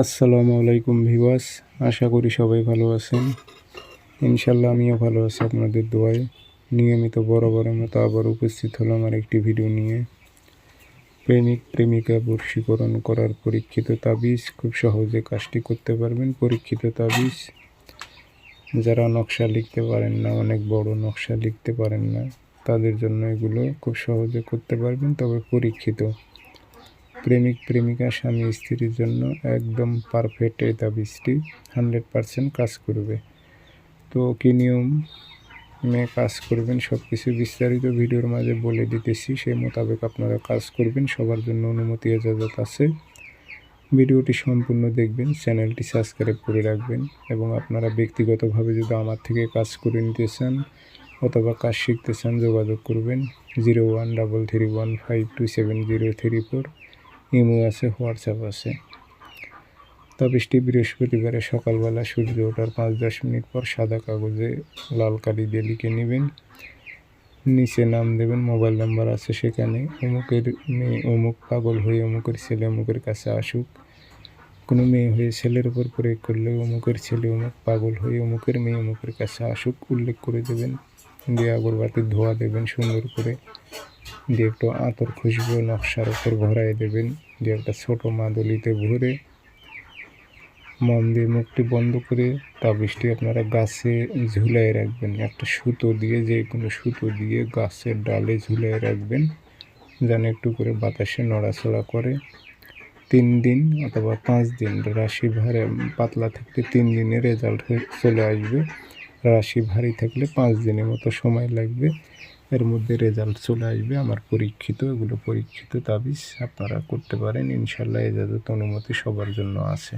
আসসালামু আলাইকুম ভিওয়াস আশা করি সবাই ভালো আছেন। ইনশাল্লাহ আমিও ভালো আছি আপনাদের দোয়ায়। নিয়মিত বরাবরের মতো আবার উপস্থিত হলাম আর একটি ভিডিও নিয়ে। প্রেমিক, প্রেমিকা বর্ষীকরণ করার পরীক্ষিত তাবিজ, খুব সহজে কাজটি করতে পারবেন পরীক্ষিত তাবিজ। যারা নকশা লিখতে পারেন না, অনেক বড় নকশা লিখতে পারেন না, তাদের জন্য এগুলো খুব সহজে করতে পারবেন, তবে পরীক্ষিত। প্রেমিক, প্রেমিকা স্বামী স্ত্রীর জন্য একদম পারফেক্ট এই তাবিজটি হান্ড্রেড পারসেন্ট কাজ করবে। তো কী নিয়ম? মে কাজ করবেন সব কিছু বিস্তারিত ভিডিওর মাঝে বলে দিতেছি, সেই মোতাবেক আপনারা কাজ করবেন, সবার জন্য অনুমতি এজাজত আছে। ভিডিওটি সম্পূর্ণ দেখবেন, চ্যানেলটি সাবস্ক্রাইব করে রাখবেন, এবং আপনারা ব্যক্তিগতভাবে যদি আমার থেকে কাজ করে নিতে চান অথবা কাজ শিখতে চান যোগাযোগ করবেন zero one double three one five two seven zero three four imo আছে, হোয়াটসঅ্যাপ আছে। তাবিজটি বৃহস্পতিবারে সকালবেলা সূর্য ওঠার পাঁচ দশ মিনিট পর সাদা কাগজে লাল কালি দিয়ে লিখে নেবেন। নিচে নাম দেবেন, মোবাইল নাম্বার আছে সেখানে। অমুকের মেয়ে অমুক, পাগল হয়ে অমুকের ছেলে অমুকের কাছে আসুক। কোনো মেয়ে হয়ে ছেলের উপর প্রয়োগ করলে অমুকের ছেলে অমুক, পাগল হয়ে অমুকের মেয়ে অমুকের কাছে আসুক, উল্লেখ করে দেবেন। দিয়ে আগরবাতির ধোয়া দেবেন সুন্দর করে। দিয়ে একটু আতর খুশবু নকশার উপর ভরাই দেবেন। দিয়ে একটা ছোটো মাদলিতে ভরে মন দিয়ে মুখটি বন্ধ করে তাবিজটি আপনারা গাছে ঝুলাই রাখবেন। একটা সুতো দিয়ে, যে কোনো সুতো দিয়ে গাছের ডালে ঝুলাই রাখবেন। যেন একটু করে বাতাসে নড়াচড়া করে। তিন দিন অথবা পাঁচ দিন রাশি ভারে পাতলা থাকলে তিন দিনে রেজাল্ট হয়ে চলে আসবে। রাশি ভারী থাকলে পাঁচ দিনের মতো সময় লাগবে। এর মধ্যে রেজাল্ট চলে আসবে। আমার পরীক্ষিত, এগুলো পরীক্ষিত তাবিজ আপনারা করতে পারেন। ইনশাল্লাহ এজাজত অনুমতি সবার জন্য আছে।